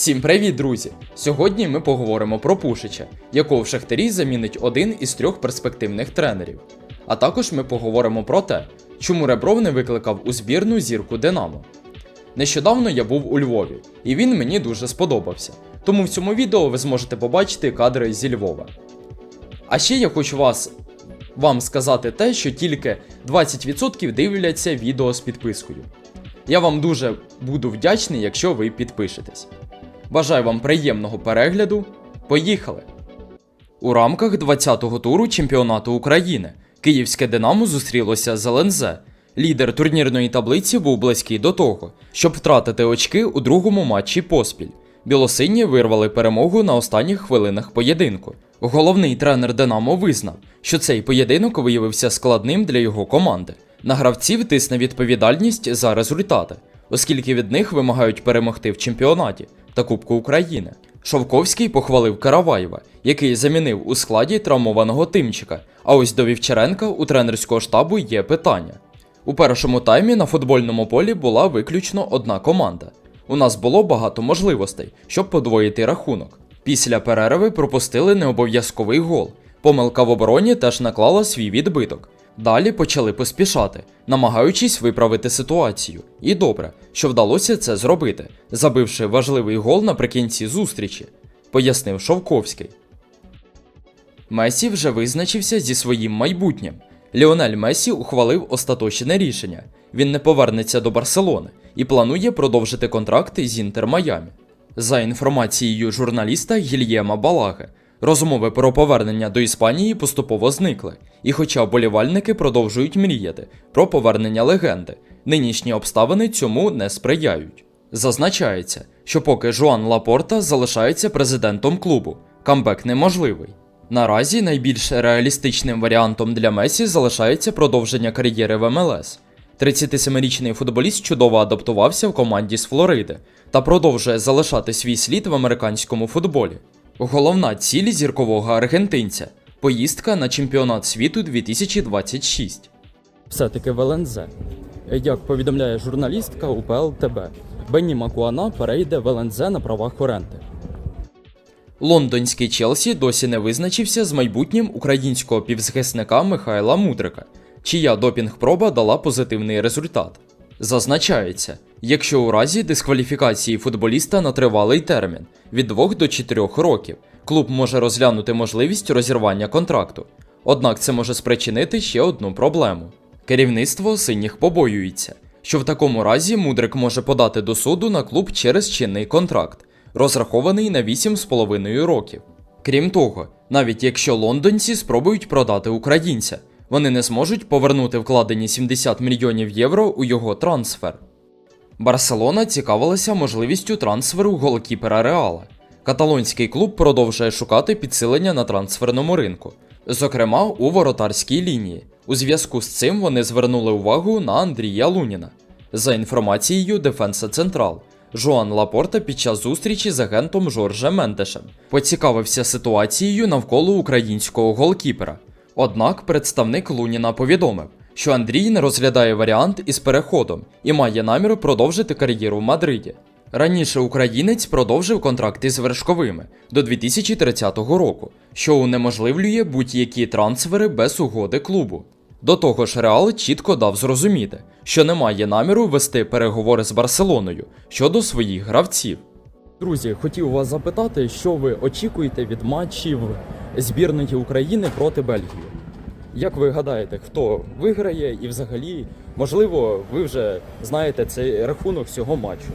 Всім привіт, друзі! Сьогодні ми поговоримо про Пушича, якого в Шахтарі замінить один із трьох перспективних тренерів. А також ми поговоримо про те, чому Ребров не викликав у збірну зірку Динамо. Нещодавно я був у Львові, і він мені дуже сподобався. Тому в цьому відео ви зможете побачити кадри зі Львова. А ще я хочу вас вам сказати те, що тільки 20% дивляться відео з підпискою. Я вам дуже буду вдячний, якщо ви підпишетесь. Бажаю вам приємного перегляду. Поїхали! У рамках 20-го туру чемпіонату України Київське Динамо зустрілося з ЛНЗ. Лідер турнірної таблиці був близький до того, щоб втратити очки у другому матчі поспіль. Білосині вирвали перемогу на останніх хвилинах поєдинку. Головний тренер Динамо визнав, що цей поєдинок виявився складним для його команди. На гравців тисне відповідальність за результати, оскільки від них вимагають перемогти в чемпіонаті та Кубку України. Шовковський похвалив Караваєва, який замінив у складі травмованого Тимчика. А ось до Вівчаренка у тренерського штабу є питання. У першому таймі на футбольному полі була виключно одна команда. У нас було багато можливостей, щоб подвоїти рахунок. Після перерви пропустили необов'язковий гол. Помилка в обороні теж наклала свій відбиток. Далі почали поспішати, намагаючись виправити ситуацію. І добре, що вдалося це зробити, забивши важливий гол наприкінці зустрічі, пояснив Шовковський. Месі вже визначився зі своїм майбутнім. Ліонель Месі ухвалив остаточне рішення. Він не повернеться до Барселони і планує продовжити контракт з Інтер Майамі. За інформацією журналіста Гільєма Балаги, розмови про повернення до Іспанії поступово зникли, і хоча вболівальники продовжують мріяти про повернення легенди, нинішні обставини цьому не сприяють. Зазначається, що поки Жуан Лапорта залишається президентом клубу, камбек неможливий. Наразі найбільш реалістичним варіантом для Месі залишається продовження кар'єри в МЛС. 37-річний футболіст чудово адаптувався в команді з Флориди та продовжує залишати свій слід в американському футболі. Головна ціль зіркового аргентинця поїздка на чемпіонат світу 2026. Все-таки в ЛНЗ. Як повідомляє журналістка УПЛ ТБ, Бенні Макуана перейде в ЛНЗ на правах оренди. Лондонський Челсі досі не визначився з майбутнім українського півзахисника Михайла Мудрика, чия допінг-проба дала позитивний результат. Зазначається, якщо у разі дискваліфікації футболіста на тривалий термін від 2 до 4 років, клуб може розглянути можливість розірвання контракту. Однак це може спричинити ще одну проблему. Керівництво синіх побоюється, що в такому разі Мудрик може подати до суду на клуб через чинний контракт, розрахований на 8,5 років. Крім того, навіть якщо лондонці спробують продати українця, вони не зможуть повернути вкладені 70 мільйонів євро у його трансфер. Барселона цікавилася можливістю трансферу голкіпера Реала. Каталонський клуб продовжує шукати підсилення на трансферному ринку, зокрема у воротарській лінії. У зв'язку з цим вони звернули увагу на Андрія Луніна. За інформацією Дефенса Централ, Жоан Лапорта під час зустрічі з агентом Жорже Мендешем поцікавився ситуацією навколо українського голкіпера. Однак представник Луніна повідомив, що Андрій не розглядає варіант із переходом і має намір продовжити кар'єру в Мадриді. Раніше українець продовжив контракт із вершковими до 2030 року, що унеможливлює будь-які трансфери без угоди клубу. До того ж, Реал чітко дав зрозуміти, що не має наміру вести переговори з Барселоною щодо своїх гравців. Друзі, хотів вас запитати, що ви очікуєте від матчів збірної України проти Бельгії? Як ви гадаєте, хто виграє і взагалі, можливо, ви вже знаєте цей рахунок цього матчу?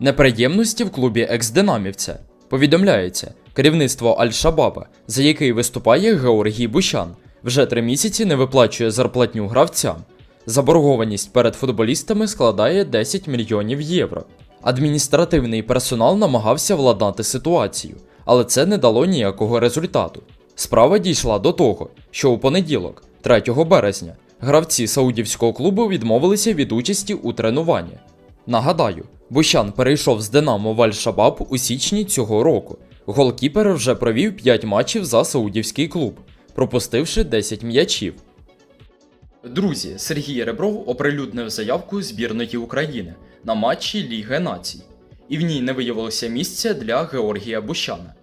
Неприємності в клубі екс-динамівця. Повідомляється, керівництво Аль-Шабаба, за який виступає Георгій Бущан, вже три місяці не виплачує зарплатню гравцям. Заборгованість перед футболістами складає 10 мільйонів євро. Адміністративний персонал намагався владнати ситуацію, але це не дало ніякого результату. Справа дійшла до того, що у понеділок, 3 березня, гравці саудівського клубу відмовилися від участі у тренуванні. Нагадаю, Бущан перейшов з Динамо в Аль-Шабаб у січні цього року. Голкіпер вже провів 5 матчів за саудівський клуб, пропустивши 10 м'ячів. Друзі, Сергій Ребров оприлюднив заявку збірної України на матчі Ліги Націй. І в ній не виявилося місця для Георгія Бущана.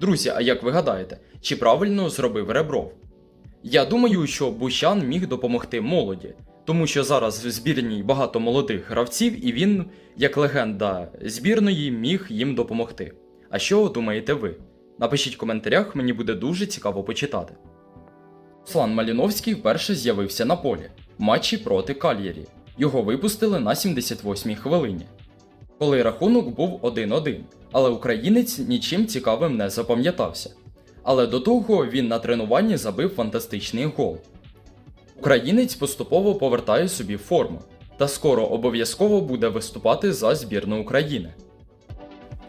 Друзі, а як ви гадаєте, чи правильно зробив Ребров? Я думаю, що Бущан міг допомогти молоді, тому що зараз в збірній багато молодих гравців, і він, як легенда збірної, міг їм допомогти. А що думаєте ви? Напишіть в коментарях, мені буде дуже цікаво почитати. Руслан Маліновський вперше з'явився на полі в матчі проти Кальєрі. Його випустили на 78-й хвилині. Коли рахунок був 1-1, але українець нічим цікавим не запам'ятався. Але до того він на тренуванні забив фантастичний гол. Українець поступово повертає собі форму та скоро обов'язково буде виступати за збірну України.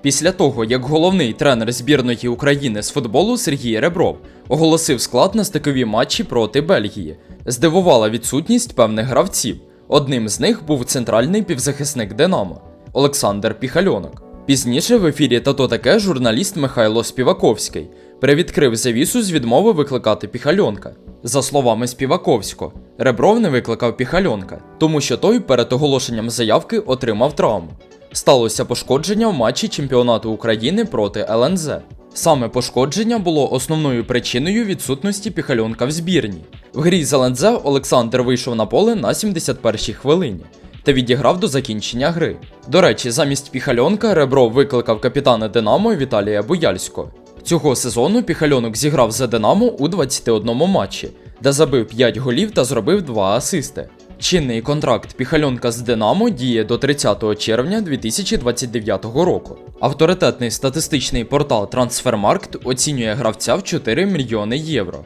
Після того, як головний тренер збірної України з футболу Сергій Ребров оголосив склад на стикові матчі проти Бельгії, здивувала відсутність певних гравців. Одним з них був центральний півзахисник Динамо Олександр Піхальонок. Пізніше в ефірі «Тато таке журналіст Михайло Співаковський привідкрив завісу з відмови викликати Піхальонка. За словами Співаковського, Ребров не викликав Піхальонка, тому що той перед оголошенням заявки отримав травму. Сталося пошкодження в матчі чемпіонату України проти ЛНЗ. Саме пошкодження було основною причиною відсутності Піхальонка в збірні. В грі з ЛНЗ Олександр вийшов на поле на 71-й хвилині та відіграв до закінчення гри. До речі, замість Піхальонка Ребров викликав капітана Динамо Віталія Буяльського. Цього сезону Піхальонок зіграв за Динамо у 21 матчі, де забив 5 голів та зробив 2 асисти. Чинний контракт Піхальонка з Динамо діє до 30 червня 2029 року. Авторитетний статистичний портал Transfermarkt оцінює гравця в 4 мільйони євро.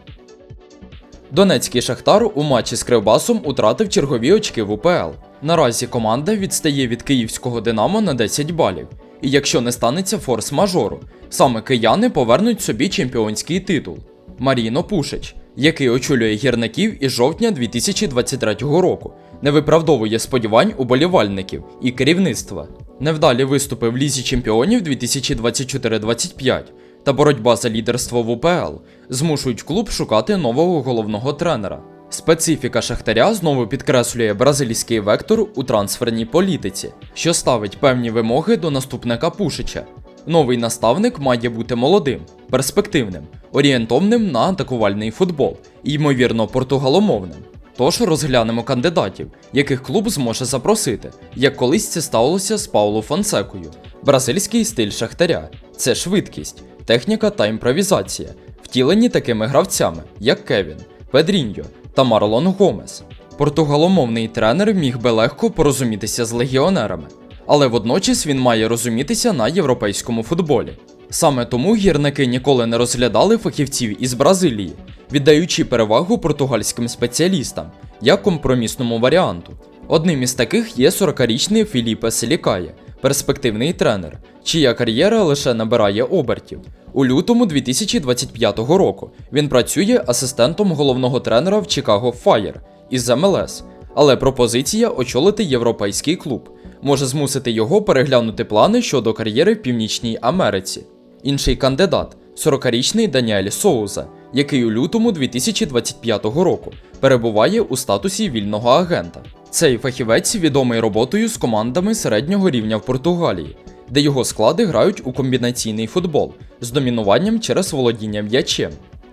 Донецький Шахтар у матчі з Кривбасом утратив чергові очки в УПЛ. Наразі команда відстає від київського Динамо на 10 балів. І якщо не станеться форс-мажору, саме кияни повернуть собі чемпіонський титул. Маріно Пушич, який очолює гірників із жовтня 2023 року, не виправдовує сподівань уболівальників і керівництва. Невдалі виступи в Лізі чемпіонів 2024-25 та боротьба за лідерство в УПЛ змушують клуб шукати нового головного тренера. Специфіка Шахтаря знову підкреслює бразильський вектор у трансферній політиці, що ставить певні вимоги до наступника Пушича. Новий наставник має бути молодим, перспективним, орієнтовним на атакувальний футбол і, ймовірно, португаломовним. Тож розглянемо кандидатів, яких клуб зможе запросити, як колись це сталося з Пауло Фонсекою. Бразильський стиль Шахтаря це швидкість, техніка та імпровізація, втілені такими гравцями, як Кевін, Педріньо та Марлон Гомес. Португаломовний тренер міг би легко порозумітися з легіонерами, але водночас він має розумітися на європейському футболі. Саме тому гірники ніколи не розглядали фахівців із Бразилії, віддаючи перевагу португальським спеціалістам як компромісному варіанту. Одним із таких є 40-річний Філіпе Селікає, перспективний тренер, чия кар'єра лише набирає обертів. У лютому 2025 року він працює асистентом головного тренера в Чикаго Фаєр із МЛС, але пропозиція очолити європейський клуб може змусити його переглянути плани щодо кар'єри в Північній Америці. Інший кандидат 40-річний Даніель Соуза, який у лютому 2025 року перебуває у статусі вільного агента. Цей фахівець відомий роботою з командами середнього рівня в Португалії, де його склади грають у комбінаційний футбол з домінуванням через володіння м'ячем.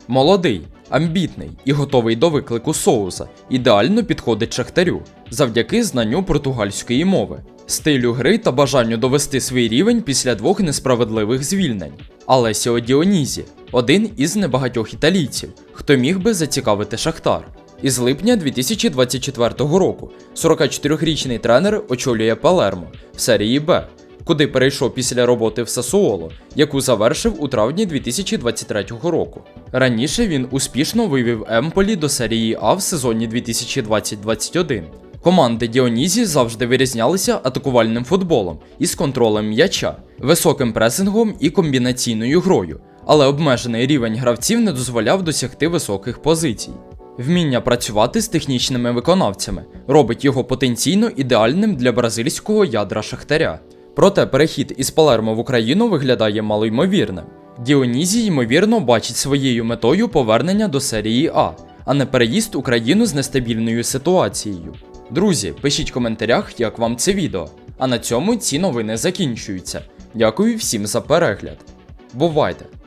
Молодий, амбітний і готовий до виклику соуса, ідеально підходить шахтарю завдяки знанню португальської мови, стилю гри та бажанню довести свій рівень після двох несправедливих звільнень. Алесіо Діонізі один із небагатьох італійців, хто міг би зацікавити Шахтар. Із липня 2024 року 44-річний тренер очолює Палермо в серії Б, куди перейшов після роботи в Сасуоло, яку завершив у травні 2023 року. Раніше він успішно вивів Емполі до серії А в сезоні 2020-21. Команди Діонізі завжди вирізнялися атакувальним футболом із контролем м'яча, високим пресингом і комбінаційною грою, але обмежений рівень гравців не дозволяв досягти високих позицій. Вміння працювати з технічними виконавцями робить його потенційно ідеальним для бразильського ядра Шахтаря. Проте перехід із Палермо в Україну виглядає малоймовірним. Діонізі, ймовірно, бачить своєю метою повернення до серії А, а не переїзд Україну з нестабільною ситуацією. Друзі, пишіть в коментарях, як вам це відео. А на цьому ці новини закінчуються. Дякую всім за перегляд. Бувайте!